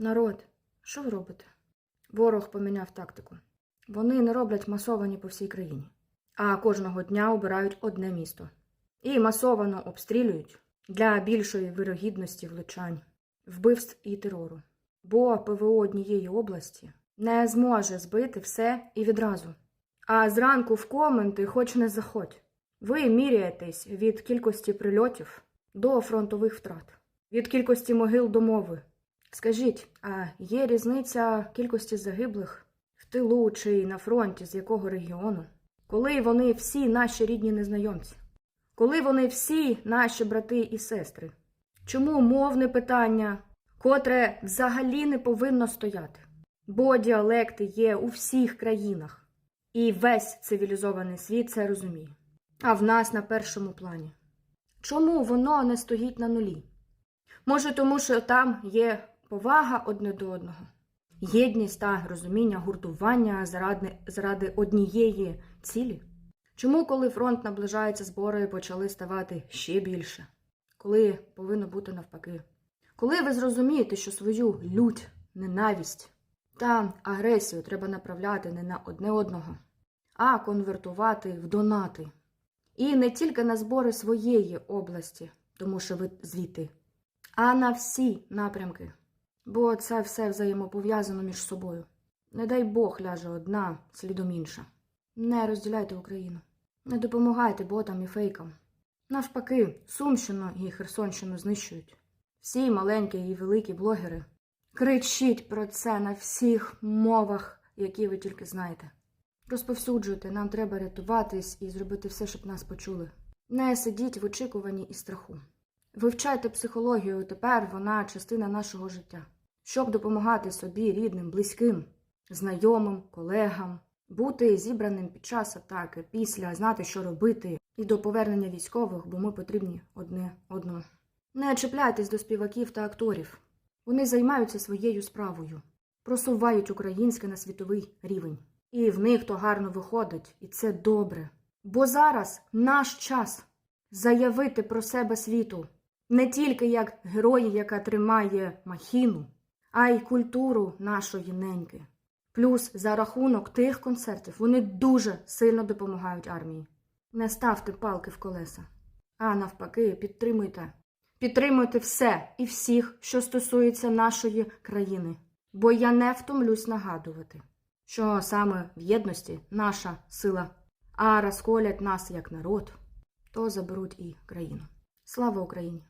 Народ, що ви робите? Ворог поміняв тактику. Вони не роблять масовані по всій країні, а кожного дня обирають одне місто. І масовано обстрілюють для більшої вирогідності влучань, вбивств і терору. Бо ПВО однієї області не зможе збити все і відразу. А зранку в коменти хоч не заходь. Ви міряєтесь від кількості прильотів до фронтових втрат, від кількості могил до мови. Скажіть, а є різниця кількості загиблих в тилу чи на фронті з якого регіону? Коли вони всі наші рідні незнайомці? Коли вони всі наші брати і сестри? Чому мовне питання, котре взагалі не повинно стояти? Бо діалекти є у всіх країнах, і весь цивілізований світ це розуміє. А в нас на першому плані. Чому воно не стоїть на нулі? Може, тому що там є повага одне до одного, єдність та розуміння гуртування заради, заради однієї цілі? Чому, коли фронт наближається, збори почали ставати ще більше? Коли повинно бути навпаки? Коли ви зрозумієте, що свою лють, ненависть та агресію треба направляти не на одне одного, а конвертувати в донати. І не тільки на збори своєї області, тому що ви звідти, а на всі напрямки. Бо це все взаємопов'язано між собою. Не дай Бог ляже одна слідом інша. Не розділяйте Україну. Не допомагайте ботам і фейкам. Навпаки, Сумщину і Херсонщину знищують. Всі маленькі і великі блогери. Кричіть про це на всіх мовах, які ви тільки знаєте. Розповсюджуйте, нам треба рятуватись і зробити все, щоб нас почули. Не сидіть в очікуванні і страху. Вивчайте психологію, тепер вона частина нашого життя, щоб допомагати собі, рідним, близьким, знайомим, колегам, бути зібраним під час атаки, після, знати, що робити, і до повернення військових, бо ми потрібні одне одному. Не чіпляйтесь до співаків та акторів. Вони займаються своєю справою, просувають українське на світовий рівень. І в них то гарно виходить, і це добре. Бо зараз наш час заявити про себе світу не тільки як герої, яка тримає махіну, а й культуру нашої неньки. Плюс за рахунок тих концертів вони дуже сильно допомагають армії. Не ставте палки в колеса, а навпаки, підтримуйте. Підтримуйте все і всіх, що стосується нашої країни. Бо я не втомлюсь нагадувати, що саме в єдності наша сила, а розколять нас як народ, то заберуть і країну. Слава Україні!